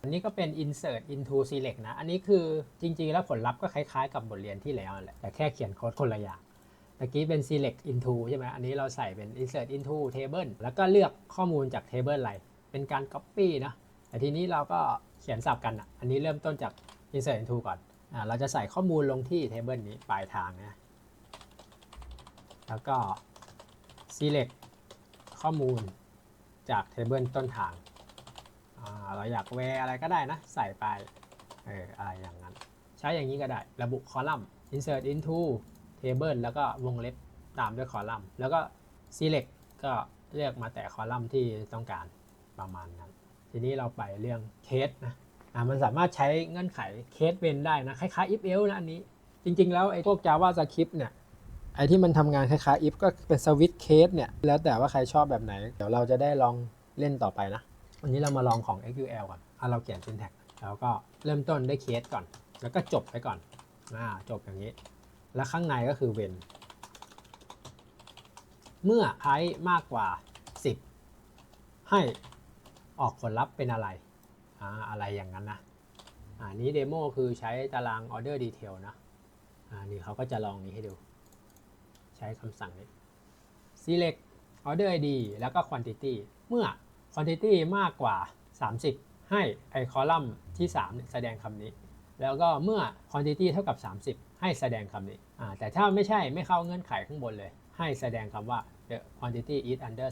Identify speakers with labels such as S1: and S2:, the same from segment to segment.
S1: อันนี้ก็เป็น insert into select นะ อันนี้คือจริงๆ แล้วผลลัพธ์ก็คล้ายๆกับบทเรียนที่แล้วแหละ แต่แค่เขียนโค้ดคนละอย่างเมื่อกี้เป็น select into ใช่ไหมอันนี้เราใส่เป็น insert into table แล้วก็เลือกข้อมูลจาก table อะไร เป็นการ copy นะ แต่ทีนี้เราก็เขียนสับกันอะ อันนี้เริ่มต้นจาก insert into ก่อน อ่า เราจะใส่ข้อมูลลงที่ table นี้ปลายทางนะ แล้วก็ select ข้อมูลจาก table ต้นทาง เราอยากแวร์อะไรก็ได้นะ ใส่ไปเอออะไรอย่างนั้น ใช้อย่างนี้ก็ได้ ระบุคอลัมน์ insert into table แล้วก็วงเล็บตามด้วยคอลัมน์ แล้วก็ select ก็เลือกมาแต่คอลัมน์ที่ต้องการประมาณนั้น ทีนี้เราไปเรื่องเคสนะอ่ามันสามารถใช้เงื่อนไขเคสเวนได้นะ คล้ายๆ if else นะอันนี้ จริง ๆ แล้วไอ้พวก JavaScript เนี่ยไอ้ที่มันทำงานคล้ายๆ if ก็เป็น switch case เนี่ย แล้วแต่ว่าใครชอบแบบไหน เดี๋ยวเราจะได้ลองเล่นต่อไปนะ วันนี้เรามาลองของ SQL ก่อนอะเราเขียน syntax แล้วก็เริ่มต้นด้วยเคสก่อน แล้วก็จบไปก่อนอ่าจบอย่างนี้ แล้วข้างในก็คือ when เมื่อไ i มากกว่า 10 ให้ออกผลลัพธ์เป็นอะไรอ่าอะไรอย่างนั้นนะอ่านี้เดโมคือใช้ตาราง order detail นะอ่านี่เขาก็จะลองนี้ให้ดู ใช้คำสั่งนี้ select order id แล้วก็ quantity เมื่อ quantity มากกว่า 30 ให้ไอคอลัมน์ที่3แสดงคำนี้ แล้วก็เมื่อ quantity เท่ากับ 30 ให้แสดงคำนี้ แต่ถ้าไม่ใช่ไม่เข้าเงื่อนไขข้างบนเลย ให้แสดงคำว่า the quantity is under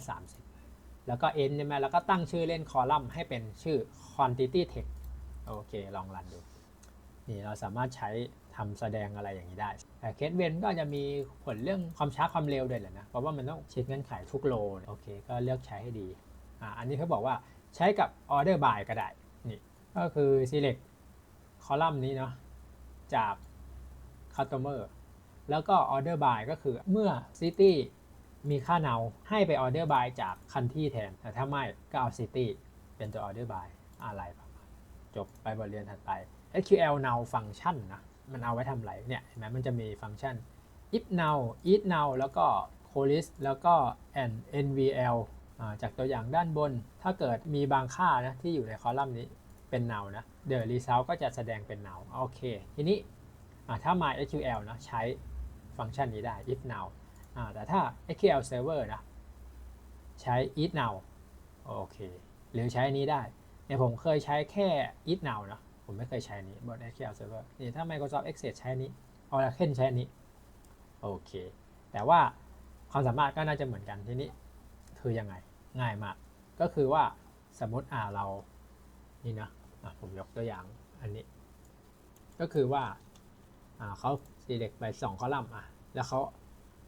S1: 30 แล้วก็ end ใช่ไหมแล้วก็ตั้งชื่อเล่นคอลัมน์ให้เป็นชื่อ quantity text โอเค ลองรันดู นี่เราสามารถใช้ทำแสดงอะไรอย่างนี้ได้ แต่เคสเวนก็จะมีผลเรื่องความช้าความเร็วด้วยแหละนะ เพราะว่ามันต้องเช็คเงื่อนไขทุกโล โอเค ก็เลือกใช้ให้ดี อ,อันนี้เขาบอกว่าใช้กับ order by ก็ได้นี่ก็คือ select คอลัมน์นี้เนาะจาก customer แล้วก็ order by ก็คือเมื่อ city มีค่าเนาให้ไป order by จากคันที่แทน แต่ถ้าไม่ก็เอา city เป็นตัว order by อะไรประมาณจบไปบทเรียนถัดไป SQL now function นะมันเอาไว้ทำอะไรเนี่ยเห็นไหมมันจะมีฟังก์ชัน if now if now แล้วก็ colis แล้วก็ and nvl จากตัวอย่างด้านบน ถ้าเกิดมีบางค่านะที่อยู่ในคอลัมน์นี้เป็น now นะ the result ก็จะแสดงเป็น now โอเค ทีนี้ถ้า MySQL นะใช้ฟังก์ชันนี้ได้ if now แต่ถ้า SQL Server นะใช้ if now โอเค หรือใช้อันนี้ได้เนี่ยผมเคยใช้แค่ if now นะผมไม่เคยใช้นี้บน SQL Server นี่ถ้า Microsoft Access ใช้นี้ Oracle ใช้นี้โอเค แต่ว่าความสามารถก็น่าจะเหมือนกันทีนี้คือยังไง ง่ายมาก ก็คือว่าสมมติอ่าเรา นี่นะะผมยกตัวอย่างอันนี้ ก็คือว่าอ่าเขา select ไป2คอลัมน์อะ แล้วเขา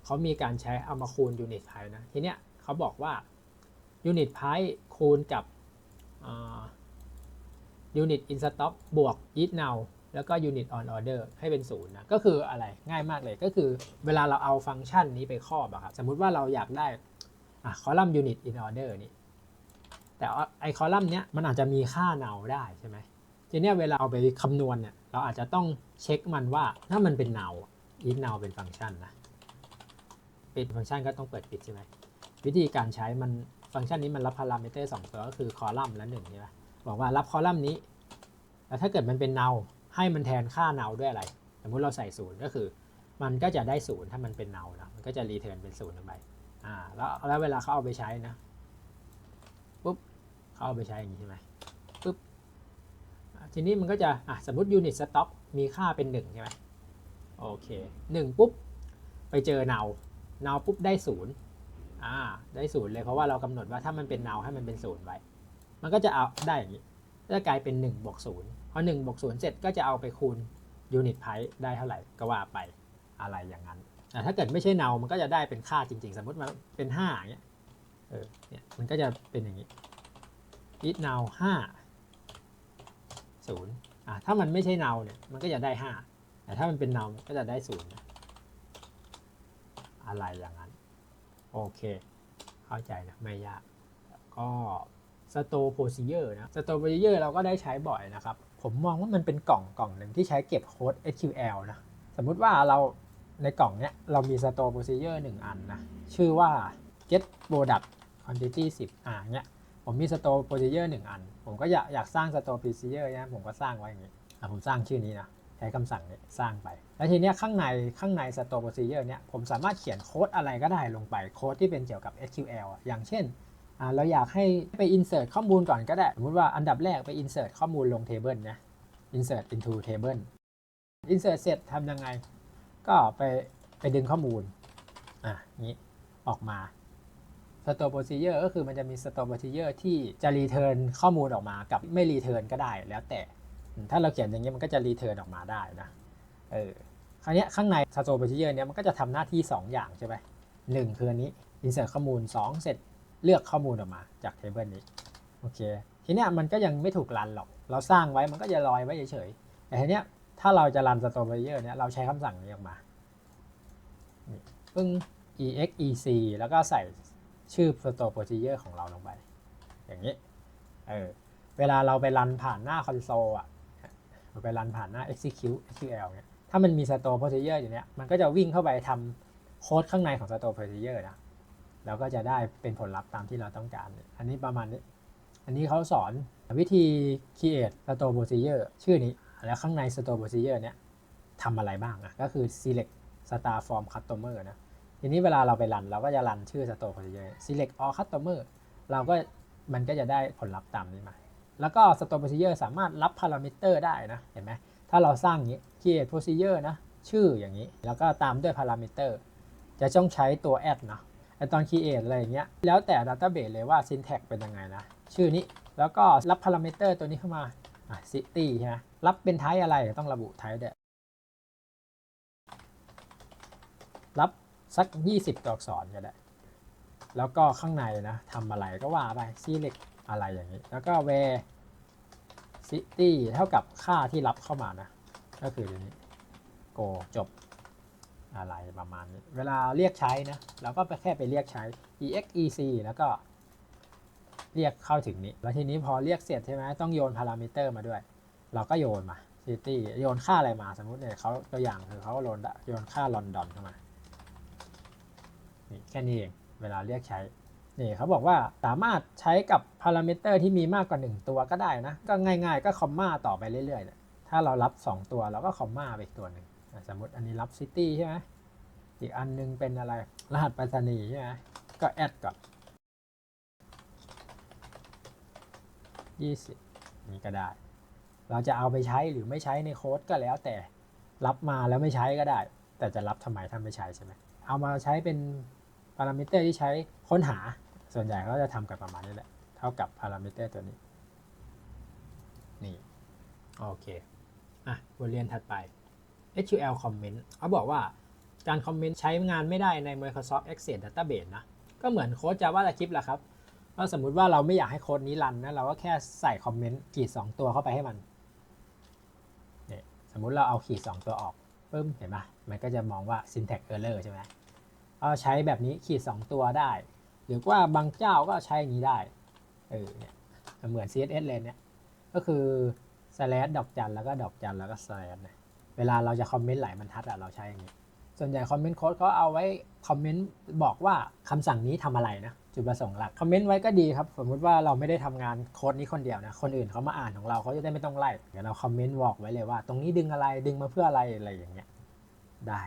S1: เขามีการใช้เอามาคูณ unit price นะ ทีเนี้ยเขาบอกว่า unit price คูณกับอ่า unit in stock บวก eat now แล้วก็ unit on order ให้เป็นศูนย์นะ ก็คืออะไรง่ายมากเลยก็คือเวลาเราเอาฟังก์ชันนี้ไปครอบอะครับสมมุติว่าเราอยากได้ อะคอลัมน์ unit in order นี่แต่ไอคอลัมน์เนี้ยมันอาจจะมีค่า now ได้ใช่ไหมทีเนี้ยเวลาเอาไปคำนวณเนี่ยเราอาจจะต้องเช็คมันว่าถ้ามันเป็น now eat now เป็นฟังก์ชันนะปิดฟังก์ชันก็ต้องเปิดปิดใช่ไหมวิธีการใช้มันฟังก์ชันนี้มันรับพารามิเตอร์สองตัวก็คือคอลัมน์และหนึ่งใช่ไหมบอกว่ารับคอลัมน์นี้แล้วถ้าเกิดมันเป็น null ให้มันแทนค่า null ด้วยอะไร สมมุติเราใส่ศูนย์ก็คือ มันก็จะได้ศูนย์ถ้ามันเป็น null นะมันก็จะรีเทิร์นเป็นศูนย์ลงไป อ่าแล้วแล้วเวลาเขาเอาไปใช้นะปุ๊บเขาเอาไปใช้อย่างนี้ใช่ไหมปุ๊บทีนี้มันก็จะอะสมมติ unit stock มีค่าเป็น1ใช่ไหมโอเค1ปุ๊บไปเจอ null null ปุ๊บได้ศูนย์อ่าได้ศูนย์เลยเพราะว่าเรากำหนดว่าถ้ามันเป็น null ให้มันเป็นศูนย์ไว้ มันก็จะเอาได้อย่างนี้จะกลายเป็น1บวก0พอ1บวก0เสร็จก็จะเอาไปคูณ unit price ได้เท่าไหร่ก็ว่าไปอะไรอย่างนั้น ถ้าเกิดไม่ใช่เนา มันก็จะได้เป็นค่าจริง ๆ สมมติมันเป็น5อย่างเงี้ย เออ เนี่ย มันก็จะเป็นอย่างนี้ it now 5 0อะถ้ามันไม่ใช่เนาเนี่ย มันก็จะได้5แต่ถ้ามันเป็นเนาก็จะได้0นะอะไรอย่างนั้น โอเค เข้าใจนะ ไม่ยาก ก็ Store Procedure นะ Store Procedure เราก็ได้ใช้บ่อยนะครับ ผมมองว่ามันเป็นกล่องกล่องหนึ่งที่ใช้เก็บโค้ด SQL นะ สมมุติว่าเรา ในกล่องเนี้ยเรามี Store Procedure 1 อันนะ ชื่อว่า get product quantity 10อ่าเนี้ยผมมี store procedure หนึ่งอัน ผมก็อยากอยากสร้าง store procedure นะผมก็สร้างไว้อย่างนี้อะผมสร้างชื่อนี้นะใช้คำสั่งนี้สร้างไป แล้วทีเนี้ยข้างในข้างใน store procedure เนี่ยผมสามารถเขียนโค้ดอะไรก็ได้ลงไปโค้ดที่เป็นเกี่ยวกับ SQL อย่างเช่นอ่าเราอยากให้ไป insert ข้อมูลก่อนก็ได้ สมมติว่าอันดับแรกไป insert ข้อมูลลง table นะ insert into table insert เสร็จทำยังไง ก็ไปไปดึงข้อมูลอะนี้ออกมา store procedure ก็คือมันจะมี store procedure ที่จะ return ข้อมูลออกมากับไม่ return ก็ได้แล้วแต่ ถ้าเราเขียนอย่างนี้มันก็จะ return ออกมาได้นะเออคราวนี้ข้างใน store procedure เนี้ยมันก็จะทำหน้าที่ 2 อย่างใช่ไหมหนึ่งคืออันนี้ insert ข้อมูล 2 เสร็จเลือกข้อมูลออกมาจาก table นี้โอเคทีเนี้ยมันก็ยังไม่ถูกรันหรอก เราสร้างไว้มันก็จะลอยไว้เฉยๆแต่ทีเนี้ย ถ้าเราจะรัน store procedure เนี้ยเราใช้คำสั่งนี้ออกมานี่ปึ้ง exec แล้วก็ใส่ชื่อ store procedure ของเราลงไป อย่างนี้ เออ เวลาเราไปรันผ่านหน้าคอนโซลอะเราไปรันผ่านหน้า execute SQL เนี่ย ถ้ามันมี store procedure อยู่เนี้ยมันก็จะวิ่งเข้าไปทำโค้ดข้างในของ store procedure นะ แล้วก็จะได้เป็นผลลัพธ์ตามที่เราต้องการ อันนี้ประมาณนี้ อันนี้เขาสอนวิธี create store procedure ชื่อนี้ แล้วข้างใน store procedure เนี่ยทำอะไรบ้างอะก็คือ select star from customer นะทีนี้เวลาเราไปรัน เราก็จะรันชื่อ store procedure select all customer เราก็มันก็จะได้ผลลัพธ์ตามนี้มา แล้วก็ store procedure สามารถรับ parameter ได้นะเห็นไหมถ้าเราสร้างอย่างนี้ create procedure นะชื่ออย่างนี้ แล้วก็ตามด้วย parameter จะต้องใช้ตัว add นะไอตอน create อะไรอย่างเงี้ยแล้วแต่ database เลยว่า syntax เป็นยังไงนะชื่อนี้แล้วก็รับ parameter ตัวนี้เข้ามา อะ city ใช่ไหมรับเป็น type อะไรต้องระบุ type ด้วยรับสัก 20 ตัวอักษรก็ได้ แล้วก็ข้างในนะทำอะไรก็ว่าไป select อะไรอย่างนี้ แล้วก็ where city เท่ากับค่าที่รับเข้ามานะ ก็คือตัวนี้ go จบอะไรประมาณนี้ เวลาเรียกใช้นะ เราก็ไปแค่ไปเรียกใช้ exec แล้วก็ เรียกเข้าถึงนี้ แล้วทีนี้พอเรียกเสร็จใช่ไหมต้องโยนพารามิเตอร์มาด้วย เราก็โยนมา city โยนค่าอะไรมาสมมุติเนี่ยเขาตัวอย่างคือเขาโยนโยนค่าลอนดอนเข้ามานี่แค่นี้เองเวลาเรียกใช้นี่เขาบอกว่าสามารถใช้กับพารามิเตอร์ที่มีมากกว่า 1 ตัวก็ได้นะ ก็ง่ายๆ ก็คอมมาต่อไปเรื่อยๆเนี่ยถ้าเรารับ 2 ตัวเราก็คอมมาไปอีกตัวหนึ่งสมมติอันนี้รับซิตี้ใช่ไหมอีกอันนึงเป็นอะไรรหัสไปรษณีย์ใช่ไหมก็แอดก่อน 20 นี่ก็ได้ เราจะเอาไปใช้หรือไม่ใช้ในโค้ดก็แล้วแต่รับมาแล้วไม่ใช้ก็ได้ แต่จะรับทำไมถ้าไม่ใช้ใช่ไหมเอามาใช้เป็นพารามิเตอร์ที่ใช้ค้นหา ส่วนใหญ่เขาจะทำกันประมาณนี้แหละ เท่ากับพารามิเตอร์ตัวนี้ นี่ โอเค อะบทเรียนถัดไป SQL comment เขาบอกว่าการคอมเมนต์ใช้งานไม่ได้ใน Microsoft Access Database นะ ก็เหมือนโค้ด JavaScript แหละครับ ว่าสมมุติว่าเราไม่อยากให้โค้ดนี้รันนะเราก็แค่ใส่คอมเมนต์ขีด2 ตัวเข้าไปให้มันเนี่ยสมมุติเราเอาขีด 2 ตัวออกปึ้มเห็นไหมมันก็จะมองว่า syntax error ใช่ไหมเอาใช้แบบนี้ขีด 2 ตัวได้ หรือว่าบางเจ้าก็ใช้อย่างนี้ได้เออเนี่ยเหมือน CSS เลยเนี่ยก็คือ slash ดอกจันแล้วก็ดอกจันแล้วก็ slash นะเวลาเราจะคอมเมนต์หลายบรรทัดอะเราใช้อย่างนี้ส่วนใหญ่คอมเมนต์โค้ดเขาเอาไว้คอมเมนต์บอกว่าคำสั่งนี้ทำอะไรนะจุดประสงค์หลักคอมเมนต์ไว้ก็ดีครับ สมมติว่าเราไม่ได้ทำงานโค้ดนี้คนเดียวนะ คนอื่นเขามาอ่านของเราเขาจะได้ไม่ต้องไล่เดี๋ยวเราคอมเมนต์บอกไว้เลยว่า ตรงนี้ดึงอะไรดึงมาเพื่ออะไรอะไรอย่างเงี้ยได้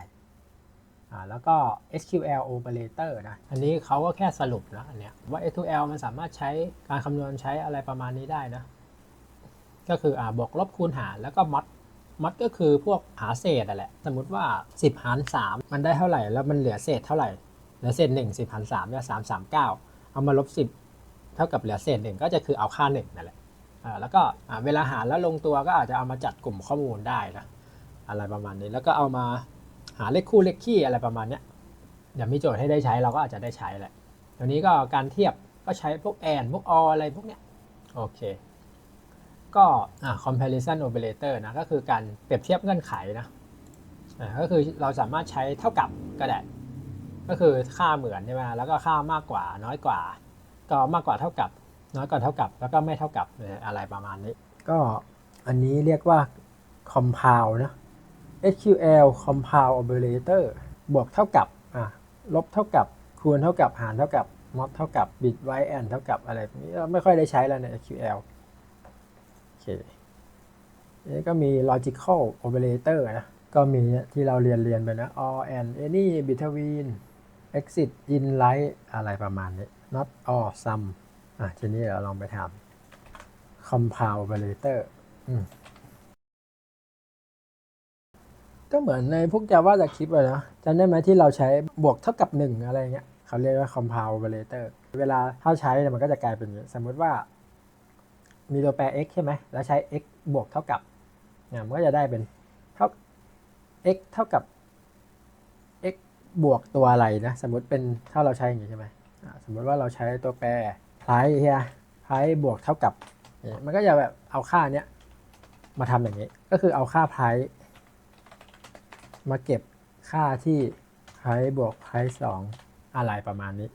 S1: อ่าแล้วก็ SQL operator นะ อันนี้เขาก็แค่สรุปนะอันเนี้ยว่า SQL มันสามารถใช้การคำนวณใช้อะไรประมาณนี้ได้นะ ก็คืออ่าบวกลบคูณหารแล้วก็มัดมัดก็คือพวกหาเศษอะแหละ สมมติว่า 10 หาร 3 มันได้เท่าไหร่ แล้วมันเหลือเศษเท่าไหร่ เหลือเศษ1 10หาร3เนี่ย3 3 9เก้าเอามาลบ10เท่ากับเหลือเศษ1ก็จะคือเอาค่า1นั่นแหละแล้วก็เวลาหารแล้วลงตัวก็อาจจะเอามาจัดกลุ่มข้อมูลได้นะอะไรประมาณนี้แล้วก็เอามาหาเลขคู่เลขคี่อะไรประมาณเนี้ยเดี๋ยวมีโจทย์ให้ได้ใช้เราก็อาจจะได้ใช้แหละเดี๋ยวนี้ก็การเทียบก็ใช้พวกแอนพวกออะไรพวกเนี้ยโอเค ก็อ่า comparison operator นะก็คือการเปรียบเทียบเงื่อนไขนะก็คือเราสามารถใช้เท่ากับก็ได้ ก็คือค่าเหมือนใช่ไหมแล้วก็ค่ามากกว่าน้อยกว่า ก็มากกว่าเท่ากับ น้อยกว่าเท่ากับ แล้วก็ไม่เท่ากับอะไรประมาณนี้ ก็อันนี้เรียกว่า compound นะ SQL compound operator บวกเท่ากับอะลบเท่ากับคูณเท่ากับหารเท่ากับ mod เท่ากับ bit white and เท่ากับอะไรพวกนี้เราไม่ค่อยได้ใช้แล้วใน SQL โอเคนี่ก็มี logical operator นะ ก็มีที่เราเรียนเรียนไปนะ or and any between exit in light อะไรประมาณนี้ not or some อะทีนี้เราลองไปทำ compound operator อืมก็เหมือนในพวก Java จากคลิปเลยนะจำได้ไหมที่เราใช้บวกเท่ากับ 1 อะไรเงี้ยเขาเรียกว่า compound operator เวลาถ้าใช้เนี่ยมันก็จะกลายเป็นอย่างนี้ สมมติว่า มีตัวแปร x ใช่ไหม แล้วใช้ x บวกเท่ากับเนี่ยมันก็จะได้เป็นเท่า x เท่ากับ บวกตัวอะไรนะ สมมติเป็นถ้าเราใช้อย่างนี้ใช่ไหมสมมติว่าเราใช้ตัวแปรไพร์เฮียไพร์บวกเท่ากับ มันก็จะแบบเอาค่าเนี้ยมาทำอย่างนี้ ก็คือเอาค่าไพร์มาเก็บค่าที่ไพร์บวกไพร์สองอะไรประมาณนี้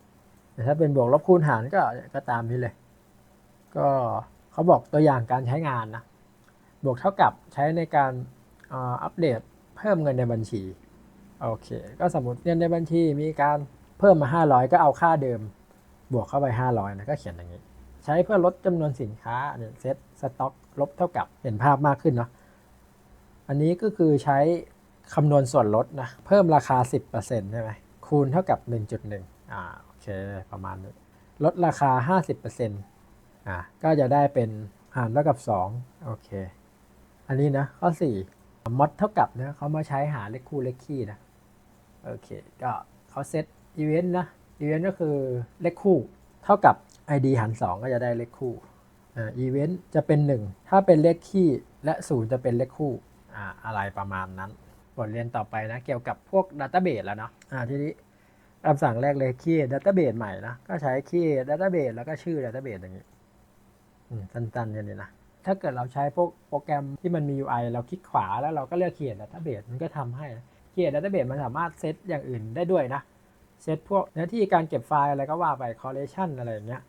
S1: แต่ถ้าเป็นบวกลบคูณหารก็ก็ตามนี้เลย ก็เขาบอกตัวอย่างการใช้งานนะ บวกเท่ากับใช้ในการอัปเดตเพิ่มเงินในบัญชี โอเค ก็สมมติเงินในบัญชีมีการเพิ่มมา 500 ก็เอาค่าเดิม บวกเข้าไป 500นะก็เขียนอย่างนี้ ใช้เพื่อลดจำนวนสินค้าเนี่ยเซตสต็อกลบเท่ากับเห็นภาพมากขึ้นเนาะอันนี้ก็คือใช้คำนวณส่วนลดนะเพิ่มราคา 10%ใช่ไหมคูณเท่ากับ 1.1อ่าโอเคประมาณนี้ลดราคา 50%อ่าก็จะได้เป็นหารเท่ากับ 2 โอเค อันนี้นะข้อ 4มดเท่ากับเนี่ยเขามาใช้หาเลขคู่เลขคี่นะ โอเค ก็เขาเซตอีเวนต์นะ อีเวนต์ก็คือเลขคู่เท่ากับ ID หาร 2 ก็จะได้เลขคู่ อ่า อีเวนต์จะเป็น 1 ถ้าเป็นเลขคี่และ 0 จะเป็นเลขคู่ อ่า อะไรประมาณนั้น บทเรียนต่อไปนะ เกี่ยวกับพวก Database แล้วเนาะ อ่า ทีนี้คำสั่งแรกเลยคีย์ Database ใหม่นะ ก็ใช้คีย์ Database แล้วก็ชื่อ Database อย่างนี้สั้นๆอย่างนี้นะ ถ้าเกิดเราใช้พวกโปรแกรมที่มันมี UI เราคลิกขวาแล้วเราก็เลือก Create Database มันก็ทำให้ นะ Create Database มันสามารถเซตอย่างอื่นได้ด้วยนะ เซตพวกหน้าที่การเก็บไฟล์อะไรก็ว่าไป correlation อะไรอย่างเงี้ย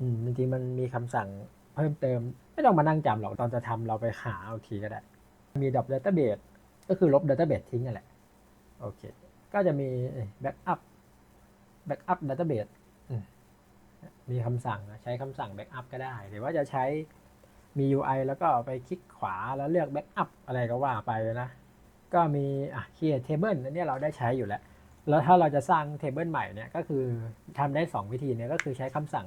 S1: อืมจริงๆมันมีคำสั่งเพิ่มเติม ไม่ต้องมานั่งจำหรอกตอนจะทำเราไปหาเอาทีก็ได้ มี drop database ก็คือลบ database ทิ้งนั่นแหละ โอเค ก็จะมี backup backup database อืมมีคำสั่งใช้คำสั่ง backup ก็ได้ หรือว่าจะใช้มี UI แล้วก็ไปคลิกขวาแล้วเลือก backup อะไรก็ว่าไปนะ ก็มีอะ create table อันเนี้ยเราได้ใช้อยู่แล้ว แล้วถ้าเราจะสร้าง table ใหม่เนี่ยก็คือทำได้ 2 วิธีเนี่ยก็คือใช้คำสั่ง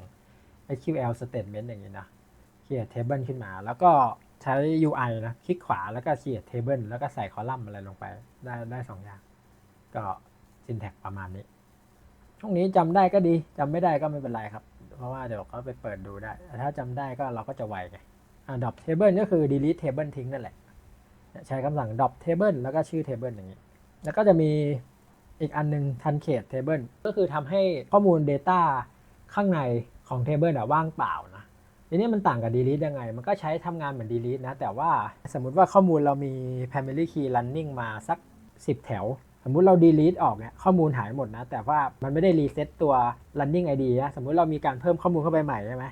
S1: SQL statement อย่างนี้นะ create table ขึ้นมา แล้วก็ใช้ UI นะคลิกขวาแล้วก็ create table แล้วก็ใส่คอลัมน์อะไรลงไปได้ได้สองอย่าง ก็ syntax ประมาณนี้ช่วงนี้จำได้ก็ดีจำไม่ได้ก็ไม่เป็นไรครับ เพราะว่าเดี๋ยวเขาไปเปิดดูได้ ถ้าจำได้ก็เราก็จะไวไงอ่า drop table ก็คือ delete table ทิ้งนั่นแหละ ใช้คำสั่ง drop table แล้วก็ชื่อ table อย่างนี้ แล้วก็จะมีอีกอันนึง truncate table ก็คือทำให้ข้อมูล data ข้างในของ table อะว่างเปล่านะทีนี้มันต่างกับ delete ยังไง มันก็ใช้ทำงานเหมือน delete นะ แต่ว่าสมมติว่าข้อมูลเรามี primary key running มาสัก 10 แถว สมมุติเรา delete ออกเนี่ยข้อมูลหายหมดนะ แต่ว่ามันไม่ได้ reset ตัว running ID นะ สมมุติเรามีการเพิ่มข้อมูลเข้าไปใหม่ใช่ไหม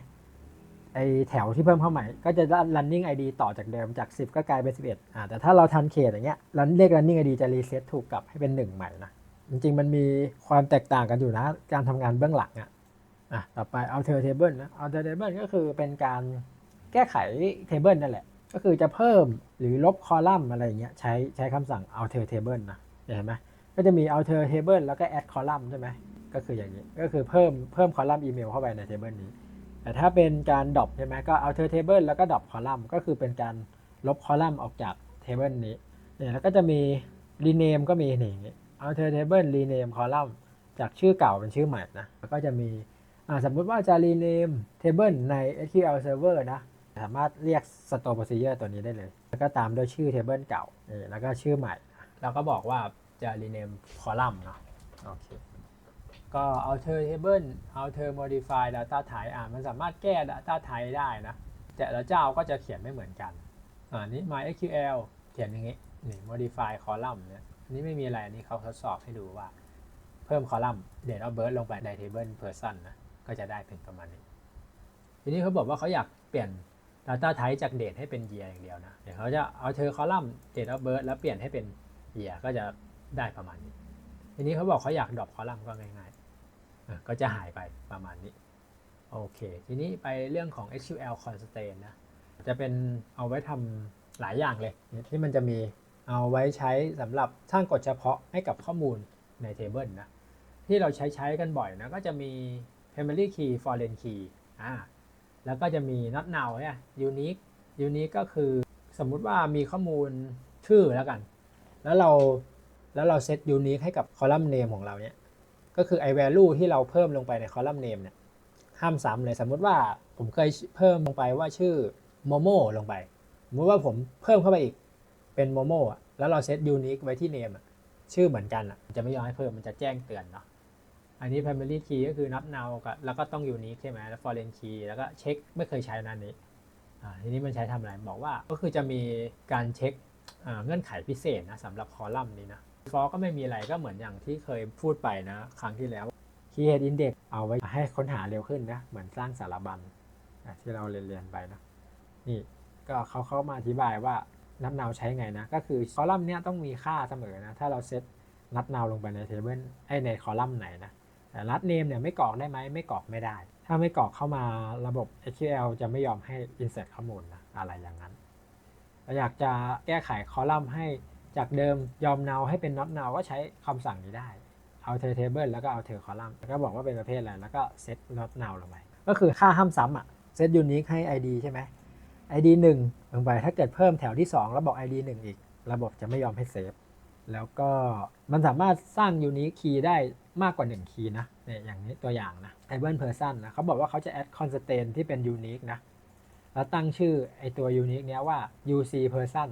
S1: ไอแถวที่เพิ่มเข้าใหม่ก็จะ running ID ต่อจากเดิมจาก 10 ก็กลายเป็น 11อ่าแต่ถ้าเราทันเขตอย่างเงี้ยรันเลข running ID จะ reset ถูกกลับให้เป็น 1 ใหม่นะ จริงๆ มันมีความแตกต่างกันอยู่นะ การทำงานเบื้องหลังอะอะต่อไป alter table นะ alter table ก็คือเป็นการแก้ไข table นั่นแหละ ก็คือจะเพิ่มหรือลบคอลัมน์อะไรอย่างเงี้ยใช้ใช้คำสั่ง alter table นะเห็นไหมก็จะมี alter table แล้วก็ add column ใช่ไหมก็คืออย่างนี้ก็คือเพิ่มเพิ่มคอลัมน์อีเมลเข้าไปใน table นี้ แต่ถ้าเป็นการดรอปใช่ไหมก็ alter table แล้วก็ดรอปคอลัมน์ก็คือเป็นการลบคอลัมน์ออกจาก table นี้เนี่ยแล้วก็จะมี rename ก็มีอย่างงี้ alter table rename column จากชื่อเก่าเป็นชื่อใหม่นะแล้วก็จะมีสมมุติว่าจะ rename table ใน SQL Server นะ สามารถเรียก store procedure ตัวนี้ได้เลย แล้วก็ตามด้วยชื่อ table เก่านี่แล้วก็ชื่อใหม่ แล้วก็บอกว่าจะ rename column เนาะโอเค ก็ alter table alter modify data type อ่ามันสามารถแก้ data type ได้นะ แต่ละเจ้าก็จะเขียนไม่เหมือนกันอ่านี่ MySQL เขียนอย่างนี้นี่ modify column เนี่ยอันนี้ไม่มีอะไร อันนี้เขาทดสอบให้ดูว่า เพิ่มคอลัมน์ date of birth ลงไปใน table person นะ ก็จะได้เป็นประมาณนี้ ทีนี้เขาบอกว่าเขาอยากเปลี่ยน data type จาก date ให้เป็น year อย่างเดียวนะ เดี๋ยวเขาจะเอาเธอคอลัมน์ date of birth แล้วเปลี่ยนให้เป็น year ก็จะได้ประมาณนี้ ทีนี้เขาบอกเขาอยากดรอปคอลัมน์ก็ง่าย ก็จะหายไปประมาณนี้โอเค ทีนี้ไปเรื่องของ SQL constraint นะ จะเป็นเอาไว้ทำหลายอย่างเลย ที่มันจะมีเอาไว้ใช้สำหรับสร้างกฎเฉพาะให้กับข้อมูลในเทเบิลนะ ที่เราใช้ใช้กันบ่อยนะ ก็จะมี primary key foreign key อ่าแล้วก็จะมี not now เนี่ย unique unique ก็คือสมมุติว่ามีข้อมูลชื่อแล้วกัน แล้วเราแล้วเราเซต unique ให้กับ column name ของเราเนี่ย ก็คือไอ value ที่เราเพิ่มลงไปใน column name เนี่ยห้ามซ้ำเลยสมมติว่าผมเคยเพิ่มลงไปว่าชื่อ momo ลงไปสมมติว่าผมเพิ่มเข้าไปอีกเป็น momo อะแล้วเราเซต unique ไว้ที่ name อะชื่อเหมือนกันอะจะไม่ยอมให้เพิ่มมันจะแจ้งเตือนเนาะอันนี้ primary key ก็คือ not now กับแล้วก็ต้อง unique ใช่ไหมแล้ว foreign key แล้วก็เช็คไม่เคยใช้นันนี้อ่าทีนี้มันใช้ทำอะไรบอกว่าก็คือจะมีการเช็คเงื่อนไขพิเศษนะสำหรับคอลัมน์นี้นะ for ก็ไม่มีอะไรก็เหมือนอย่างที่เคยพูดไปนะ ครั้งที่แล้ว Keyhead Index เอาไว้ให้ค้นหาเร็วขึ้นนะ เหมือนสร้างสารบัญที่เราเรียนๆไปนะ นี่ก็เขาเข้ามาอธิบายว่านัดนาวใช้ไงนะ ก็คือคอลัมน์เนี้ยต้องมีค่าเสมอนะ ถ้าเราเซตนัดนาวลงไปในเทเบิลไอในคอลัมน์ไหนนะแต่นัดเนมเนี่ยไม่กรอกได้ไหมไม่กรอกไม่ได้ ถ้าไม่กรอกเข้ามาระบบ SQL จะไม่ยอมให้ insert ข้อมูลนะอะไรอย่างนั้น เราอยากจะแก้ไขคอลัมน์ให้ จากเดิมยอมนาให้เป็น not now ก็ใช้คำสั่งนี้ได้เอาเทอร์เทเบิลแล้วก็เอาเทอร์คอลัมน์แล้วก็บอกว่าเป็นประเภทอะไร แล้วก็เซต not now ลงไป ก็คือค่าห้ามซ้ำอะเซต unique ให้ ID ใช่ไหม ID 1ลงไป ถ้าเกิดเพิ่มแถวที่ 2 แล้วบอก ID 1 อีก ระบบจะไม่ยอมให้เซฟ แล้วก็มันสามารถสร้าง unique key ได้มากกว่า1 key นะเนี่ยอย่างนี้ตัวอย่างนะ able person นะเขาบอกว่าเขาจะ add constraint ที่เป็น unique นะ แล้วตั้งชื่อไอตัว unique เนี้ยว่า uc person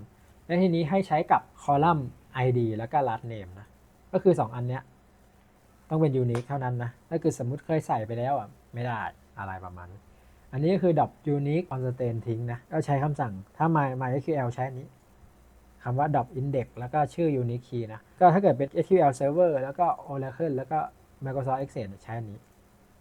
S1: และทีนี้ให้ใช้กับ column id แล้วก็ last name นะ ก็คือ 2 อันเนี้ยต้องเป็นยูนิคเท่านั้นนะ ถ้าคือสมมุติเคยใส่ไปแล้วอะไม่ได้อะไรประมาณนี้อันนี้ก็คือด o อ unique constant ทิ้งนะ ก็ใช้คำสั่งถ้า my MySQL ใช้อันนี้คำว่า drop index แล้วก็ชื่อ unique key นะ ก็ถ้าเกิดเป็น SQL server แล้วก็ Oracle แล้วก็ Microsoft Excel ใช้อันนี้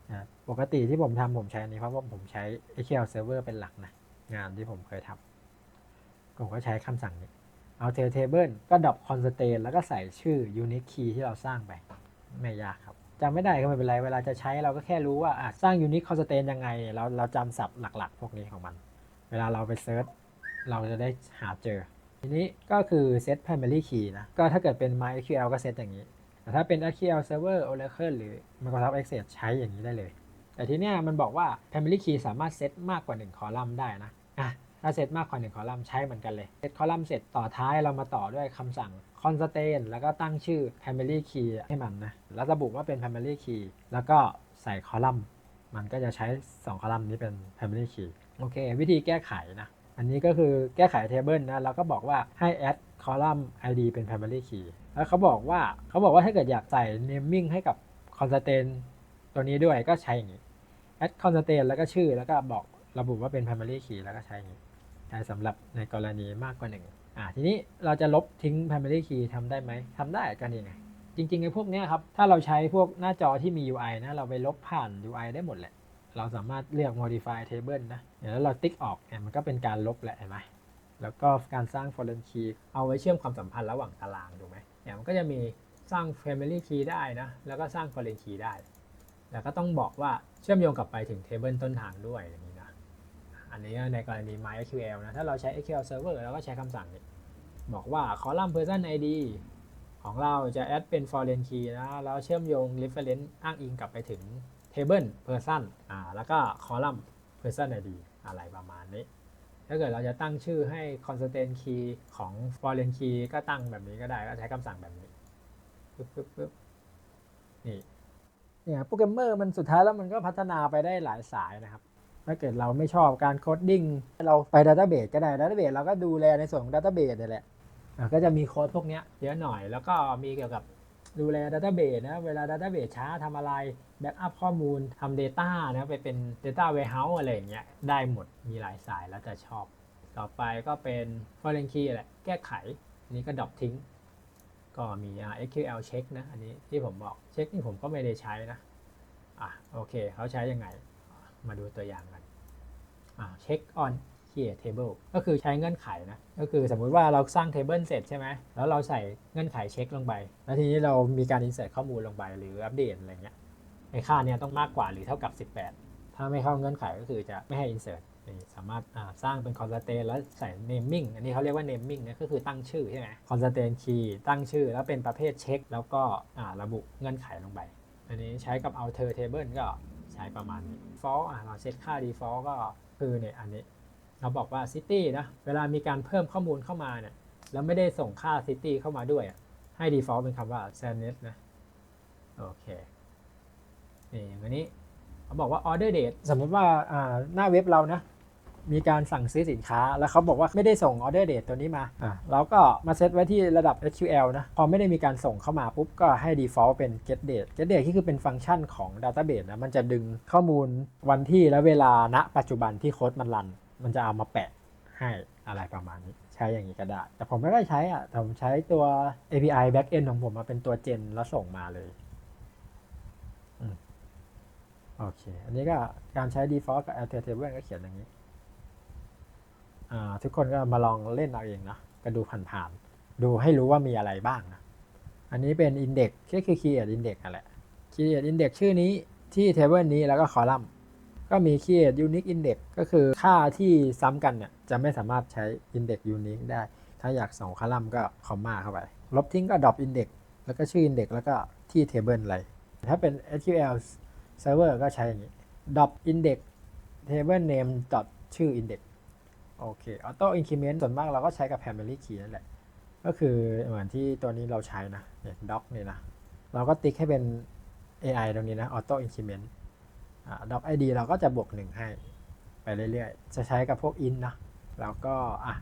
S1: นะปกติที่ผมทำผมใช้อันนี้เพราะว่าผมใช้ SQL server เป็นหลักนะ งานที่ผมเคยทำผมก็ใช้คำสั่งนี้ เอา table ก็ drop constant แล้วก็ใส่ชื่อ unique key ที่เราสร้างไป ไม่ยากครับจำไม่ได้ก็ไม่เป็นไร เวลาจะใช้เราก็แค่รู้ว่าสร้าง unique constant ยังไง เราเราจำศัพท์หลักๆ พวกนี้ของมัน เวลาเราไปเซิร์ชเราจะได้หาเจอ ทีนี้ก็คือ set primary key นะ ก็ถ้าเกิดเป็น MySQL ก็เซตอย่างนี้ แต่ถ้าเป็น SQL Server Oracle หรือ Microsoft Excel ใช้อย่างนี้ได้เลย แต่ทีเนี้ยมันบอกว่า primary key สามารถเซตมากกว่า 1 คอลัมน์ได้นะอะ ถ้าเซตมากกว่า1คอลัมน์ใช้เหมือนกันเลยเซตคอลัมน์เสร็จต่อท้ายเรามาต่อด้วยคำสั่ง constant แล้วก็ตั้งชื่อ primary key ให้มันนะ แล้วระบุว่าเป็น primary key แล้วก็ใส่คอลัมน์ มันก็จะใช้ 2 คอลัมน์นี้เป็น primary key โอเค วิธีแก้ไขนะ อันนี้ก็คือแก้ไข table นะ เราก็บอกว่าให้ add column id เป็น primary key แล้วเขาบอกว่าเขาบอกว่าถ้าเกิดอยากใส่ naming ให้กับ constant ตัวนี้ด้วยก็ใช้อย่างนี้ add constant แล้วก็ชื่อแล้วก็บอกระบุว่าเป็น primary key แล้วก็ใช้อย่างนี้ ใช้สำหรับในกรณีมากกว่าหนึ่งอ่าทีนี้เราจะลบทิ้ง primary key ทำได้ไหมทำได้ก็นี่ไงจริงๆไอ้พวกเนี้ยครับ ถ้าเราใช้พวกหน้าจอที่มี UI นะ เราไปลบผ่าน UI ได้หมดแหละ เราสามารถเลือก modify table นะ แล้วเราติ๊กออกเนี่ยมันก็เป็นการลบแหละเห็นไหมแล้วก็การสร้าง foreign key เอาไว้เชื่อมความสัมพันธ์ระหว่างตารางถูกไหมเนี่ยมันก็จะมีสร้าง family key ได้นะ แล้วก็สร้าง foreign key ได้ แล้วก็ต้องบอกว่าเชื่อมโยงกลับไปถึง table ต้นทางด้วยอย่าง นี้นะอันนี้ในกรณี MySQL นะ ถ้าเราใช้ SQL Server เราก็ใช้คำสั่งบอกว่า column person ID ของเราจะ add เป็น foreign key นะ แล้วเชื่อมโยง reference อ้างอิงกลับไปถึง table person อ่า แล้วก็ column person ID อะไรประมาณนี้ ถ้าเกิดเราจะตั้งชื่อให้ constant key ของ foreign key ก็ตั้งแบบนี้ก็ได้ ก็ใช้คำสั่งแบบนี้ปึ๊บปึ๊บปึ๊บนี่เนี่ยโปรแกรมเมอร์มันสุดท้ายแล้วมันก็พัฒนาไปได้หลายสายนะครับ ถ้าเกิดเราไม่ชอบการโคดดิ้งเราไปดัตเต้าเบสก็ได้ดัตเต้าเบสเราก็ดูแลในส่วนของดัตเต้าเบสนี่แหละก็จะมีโค้ดพวกนี้เยอะหน่อย แล้วก็มีเกี่ยวกับดูแลดัตเต้าเบสนะเวลาดัตเต้าเบสช้าทำอะไรแบ็กอัพข้อมูลทำ Data นะไปเป็น Data Warehouse อะไรอย่างเงี้ยได้หมดมีหลายสายแล้วแต่ชอบ ต่อไปก็เป็น Foreign Key แหละแก้ไข อันนี้ก็ดรอปทิ้ง ก็มีอะ SQL check นะ อันนี้ที่ผมบอกเช็คนี่ผมก็ไม่ได้ใช้นะอะโอเคเขาใช้ยังไง มาดูตัวอย่างกัน เช็ค on create table ก็คือใช้เงื่อนไขนะ ก็คือสมมุติว่าเราสร้าง table เสร็จใช่ไหม แล้วเราใส่เงื่อนไขเช็คลงไป แล้วทีนี้เรามีการ insert ข้อมูลลงไปหรืออัปเดตอะไรเงี้ยไอค่าเนี่ยต้องมากกว่าหรือเท่ากับ 18 ถ้าไม่เข้าเงื่อนไขก็คือจะไม่ให้ insert นี่สามารถสร้างเป็น constant แล้วใส่ naming อันนี้เขาเรียกว่า naming นะก็คือตั้งชื่อใช่ไหม constant key ตั้งชื่อแล้วเป็นประเภทเช็ค แล้วก็ระบุเงื่อนไขลงไป อันนี้ใช้กับ alter table ก็ใช้ประมาณนี้ default เราเซตค่า default ก็ คือเนี่ยอันนี้เราบอกว่า city นะ เวลามีการเพิ่มข้อมูลเข้ามาเนี่ย แล้วไม่ได้ส่งค่า city เข้ามาด้วย ให้ default เป็นคำว่า sanet นะ โอเค นี่อย่างอันนี้ เขาบอกว่า order date สมมติว่าหน้าเว็บเรานะ มีการสั่งซื้อสินค้า แล้วเขาบอกว่าไม่ได้ส่ง order date ตัวนี้มาอะเราก็มาเซตไว้ที่ระดับ SQL นะ พอไม่ได้มีการส่งเข้ามาปุ๊บ ก็ให้ default เป็น get date get date ที่คือเป็นฟังก์ชันของ database นะ มันจะดึงข้อมูลวันที่และเวลาณ ปัจจุบันที่โค้ดมันรัน มันจะเอามาแปะให้อะไรประมาณนี้ใช้อย่างนี้ก็ได้ แต่ผมไม่ได้ใช้อะแต่ผมใช้ตัว API backend ของผมมาเป็นตัวเจนแล้วส่งมาเลยอืมโอเค อันนี้ก็การใช้ default กับ alter table ก็เขียนอย่างนี้อ่า ทุกคนก็มาลองเล่นเอาเองนะก็ดูผ่านๆ ดูให้รู้ว่ามีอะไรบ้างนะ อันนี้เป็น index ก็คือ create index นั่นแหละ create index ชื่อนี้ที่ table นี้แล้วก็ column ก็มี create unique index ก็คือค่าที่ซ้ำกันเนี่ยจะไม่สามารถใช้ index unique ได้ ถ้าอยากส่ง column ก็ comma เข้าไป ลบทิ้งก็ drop index แล้วก็ชื่อ index แล้วก็ที่ table อะไร ถ้าเป็น SQL server ก็ใช้อย่างนี้ drop index table name dot ชื่อ index โอเค auto increment ส่วนมากเราก็ใช้กับ primary key นั่นแหละ ก็คือเหมือนที่ตัวนี้เราใช้นะเนี่ย doc นี่นะ เราก็ติ๊กให้เป็น AI ตรงนี้นะ auto increment อ่า doc id เราก็จะบวกหนึ่งให้ ไปเรื่อยๆ จะใช้กับพวก int นะ แล้วก็อะ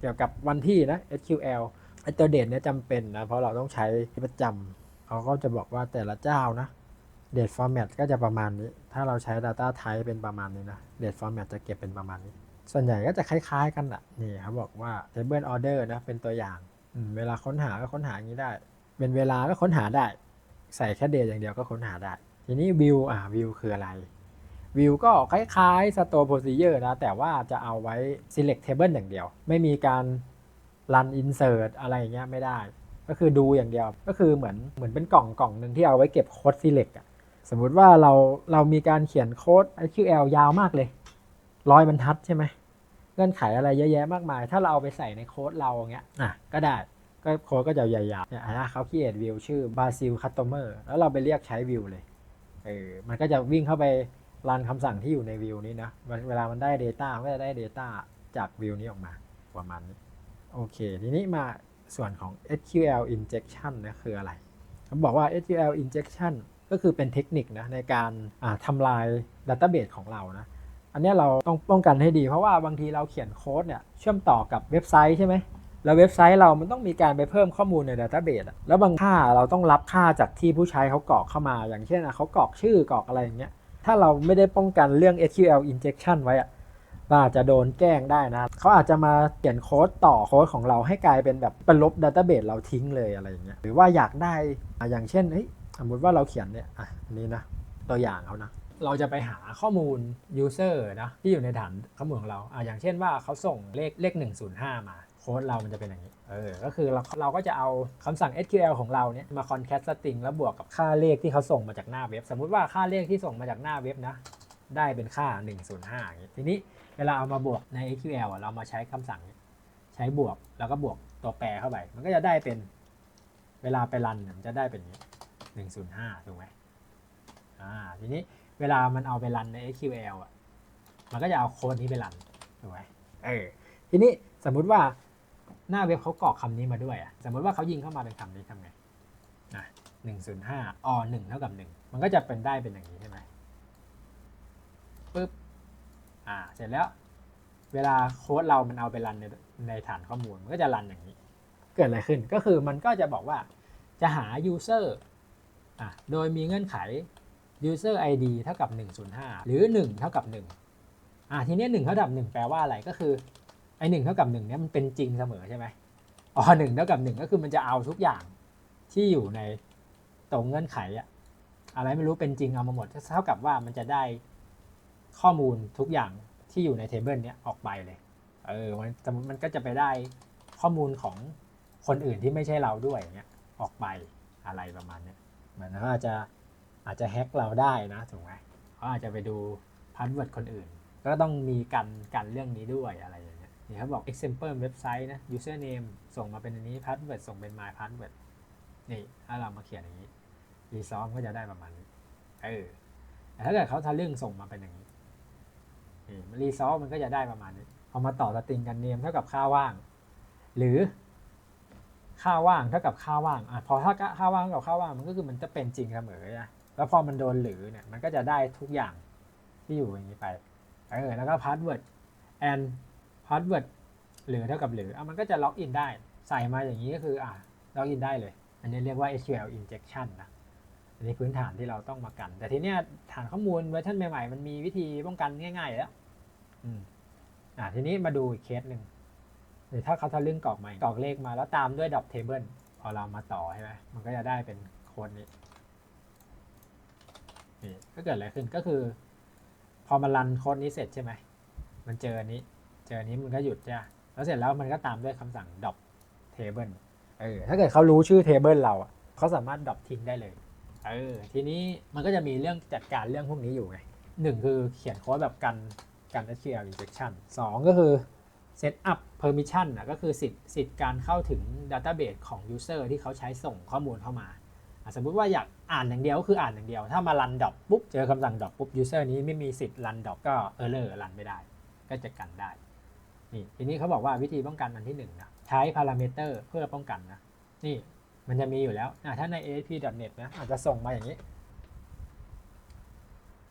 S1: เกี่ยวกับวันที่นะ SQL ไอตัวเดทเนี่ยจำเป็นนะ เพราะเราต้องใช้ประจำเขาก็จะบอกว่าแต่ละเจ้านะ date format ก็จะประมาณนี้ ถ้าเราใช้ data type เป็นประมาณนี้นะ date format จะเก็บเป็นประมาณนี้ ส่วนใหญ่ก็จะคล้ายๆกันอะนี่เขาบอกว่า table order นะเป็นตัวอย่างเวลาค้นหาก็ค้นหาอย่างนี้ได้ เป็นเวลาก็ค้นหาได้ ใส่แค่ date อย่างเดียวก็ค้นหาได้ ทีนี้ view อะ view คืออะไร view ก็คล้ายๆ store procedure นะ แต่ว่าจะเอาไว้ select table อย่างเดียว ไม่มีการ run insert อะไรอย่างเงี้ยไม่ได้ ก็คือดูอย่างเดียว ก็คือเหมือนเหมือนเป็นกล่องกล่องหนึ่งที่เอาไว้เก็บโค้ด select อะสมมุติว่าเราเรามีการเขียนโค้ด SQL ยาวมากเลย ร้อยบรรทัดใช่ไหมเงื่อนไขอะไรเยอะแยะมากมาย ถ้าเราเอาไปใส่ในโค้ดเราอย่างเงี้ยอะก็ได้ก็โค้ดก็จะยาวๆเนี่ยนะเขา create view ชื่อ Basil Customer แล้วเราไปเรียกใช้ view เลยเออมันก็จะวิ่งเข้าไปรันคำสั่งที่อยู่ใน view นี้นะเวลามันได้ data มันก็จะได้ data จาก view นี้ออกมาประมาณนี้โอเค ทีนี้มาส่วนของ SQL injection นะคืออะไรผมบอกว่า SQL injection ก็คือเป็นเทคนิคนะในการอ่าทำลาย database ของเรานะ อันนี้เราต้องป้องกันให้ดี เพราะว่าบางทีเราเขียนโค้ดเนี่ยเชื่อมต่อกับเว็บไซต์ใช่ไหมแล้วเว็บไซต์เรามันต้องมีการไปเพิ่มข้อมูลใน Database อะแล้วบางค่าเราต้องรับค่าจากที่ผู้ใช้เขากรอกเข้ามา อย่างเช่นเขากรอกชื่อกรอกอะไรอย่างเงี้ย ถ้าเราไม่ได้ป้องกันเรื่อง SQL injection ไว้อะเราอาจจะโดนแกล้งได้นะ เขาอาจจะมาเขียนโค้ดต่อโค้ดของเราให้กลายเป็นแบบเป็นลบ Database เราทิ้งเลยอะไรอย่างเงี้ย หรือว่าอยากได้อะอย่างเช่น เฮ้ย สมมติว่าเราเขียนเนี่ย อะ อันนี้นะ ตัวอย่างเขานะ เราจะไปหาข้อมูล user นะที่อยู่ในฐานข้อมูลของเราอะอย่างเช่นว่าเขาส่งเลขเลข 105 มาโค้ดเรามันจะเป็นอย่างนี้ เออ ก็คือเราเราก็จะเอาคำสั่ง SQL ของเราเนี่ยมา concat string แล้วบวกกับค่าเลขที่เขาส่งมาจากหน้าเว็บ สมมุติว่าค่าเลขที่ส่งมาจากหน้าเว็บนะ ได้เป็นค่า 105อย่างนี้ ทีนี้เวลาเอามาบวกใน SQL อะเรามาใช้คำสั่งใช้บวกแล้วก็บวกตัวแปรเข้าไป มันก็จะได้เป็นเวลาไปรันมันจะได้เป็นนี้105ถูกไหมอ่า ทีนี้ เวลามันเอาไปรันใน SQL อะ มันก็จะเอาโค้ดนี้ไปรันถูกไหมเออ ทีนี้สมมุติว่าหน้าเว็บเขากรอกคำนี้มาด้วยอะ สมมุติว่าเขายิงเข้ามาเป็นคำนี้ทำไงนะหนึ่งศูนย์ห้าอหนึ่งเท่ากับหนึ่งมันก็จะเป็นได้เป็นอย่างนี้ใช่ไหมปึ๊บ อ่า เสร็จแล้ว เวลาโค้ดเรามันเอาไปรันในในฐานข้อมูล มันก็จะรันอย่างนี้ เกิดอะไรขึ้น ก็คือมันก็จะบอกว่าจะหา user อะโดยมีเงื่อนไข user id เท่ากับ 105 หรือ 1 เท่ากับ 1 อ่าทีนี้1เท่ากับ 1 แปลว่าอะไรก็คือไอ้1เท่ากับ1เนี่ยมันเป็นจริงเสมอใช่ไหมอ๋อ1เท่ากับ 1 ก็คือมันจะเอาทุกอย่างที่อยู่ในตรงเงื่อนไขอะอะไรไม่รู้เป็นจริงเอามาหมดเท่ากับว่ามันจะได้ข้อมูลทุกอย่างที่อยู่ในเทเบิลเนี้ยออกไปเลย เออมันมันก็จะไปได้ข้อมูลของคนอื่นที่ไม่ใช่เราด้วยเงี้ยออกไปอะไรประมาณเนี้ยเหมือนว่าจะ อาจจะแฮ็กเราได้นะถูกไหมเขาอาจจะไปดูพาสเวิร์ดคนอื่น ก็ต้องมีกันกันเรื่องนี้ด้วยอะไรอย่างเงี้ยนี่เขาบอก example เว็บไซต์นะ username ส่งมาเป็นอันนี้ password ส่งเป็น my password นี่ถ้าเรามาเขียนอย่างนี้ resolve ก็จะได้ประมาณนี้เออแต่ถ้าเกิดเขาทะลึ่งส่งมาเป็นอย่างนี้นี่มัน resolve มันก็จะได้ประมาณนี้เอามาต่อสตริงกัน name เท่ากับค่าว่าง หรือค่าว่างเท่ากับค่าว่างอะพอถ้าค่าว่างกับค่าว่างมันก็คือมันจะเป็นจริงเสมอนะ แล้วพอมันโดนหรือเนี่ย มันก็จะได้ทุกอย่างที่อยู่อย่างนี้ไปเออแล้วก็ password and password หรือเท่ากับหรืออะมันก็จะล็อกอินได้ ใส่มาอย่างนี้ก็คืออะล็อกอินได้เลย อันนี้เรียกว่า SQL injection นะอันนี้พื้นฐานที่เราต้องมากัน แต่ทีเนี้ยฐานข้อมูลเวอร์ชันใหม่ๆ มันมีวิธีป้องกันง่ายๆแล้วอืมอ่าทีนี้มาดูอีกเคสหนึ่งหรือถ้าเขาทะลึ่งกรอกใหม่กรอกเลขมาแล้วตามด้วย dot table พอเรามาต่อใช่ไหมมันก็จะได้เป็นโค้ดนี้ นี่ก็เกิดอะไรขึ้นก็คือ พอมันรันโค้ดนี้เสร็จใช่ไหม มันเจออันนี้ เจออันนี้มันก็หยุดจ้ะแล้วเสร็จแล้วมันก็ตามด้วยคำสั่ง drop table เออถ้าเกิดเขารู้ชื่อ table เราอะเขาสามารถ drop ทิ้งได้เลยเออทีนี้มันก็จะมีเรื่องจัดการเรื่องพวกนี้อยู่ไงหนึ่งคือเขียนโค้ดแบบกันกัน SQL injection สองก็คือ set up permission นะก็คือสิทธิ์สิทธิ์การเข้าถึง database ของ user ที่เขาใช้ส่งข้อมูลเข้ามา สมมุติว่าอยากอ่านอย่างเดียวก็คืออ่านอย่างเดียว ถ้ามารันดอปปุ๊บ เจอคำสั่งดอปปุ๊บ user นี้ไม่มีสิทธิ์รันดอปก็ error รันไม่ได้ ก็จะกันได้ นี่ทีนี้เขาบอกว่าวิธีป้องกันอันที่หนึ่งนะใช้ parameter เพื่อป้องกันนะ นี่มันจะมีอยู่แล้วอะถ้าใน ASP.NET นะอาจจะส่งมาอย่างนี้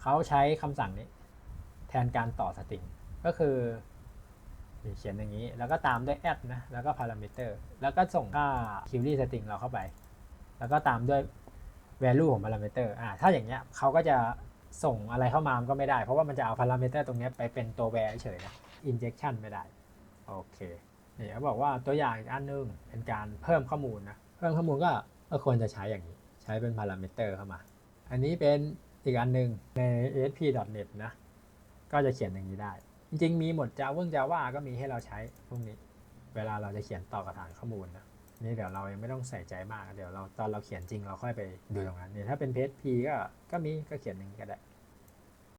S1: เขาใช้คำสั่งนี้ แทนการต่อสตริง ก็คือเขียนอย่างนี้ แล้วก็ตามด้วย add นะ แล้วก็ parameter แล้วก็ส่งค่า query string เราเข้าไป แล้วก็ตามด้วย value ของ parameter อ่าถ้าอย่างเงี้ยเขาก็จะส่งอะไรเข้ามามันก็ไม่ได้ เพราะว่ามันจะเอา parameter ตรงเนี้ยไปเป็นตัว var เฉยนะ injection ไม่ได้ โอเคนี่เขาบอกว่าตัวอย่างอีกอันนึงเป็นการเพิ่มข้อมูลนะ เพิ่มข้อมูลก็ก็ควรจะใช้อย่างนี้ ใช้เป็นพารามิเตอร์เข้ามา อันนี้เป็นอีกอันหนึ่งใน ASP.NET นะ ก็จะเขียนอย่างนี้ได้ จริงๆ มีหมด Java Java ก็มีให้เราใช้พวกนี้ เวลาเราจะเขียนต่อกระฐานข้อมูลนะ นี่เดี๋ยวเรายังไม่ต้องใส่ใจมาก เดี๋ยวเราตอนเราเขียนจริงเราค่อยไปดูตรงนั้นเนี่ยถ้าเป็นเพจพีก็ก็มีก็เขียนหนึ่งก็ได้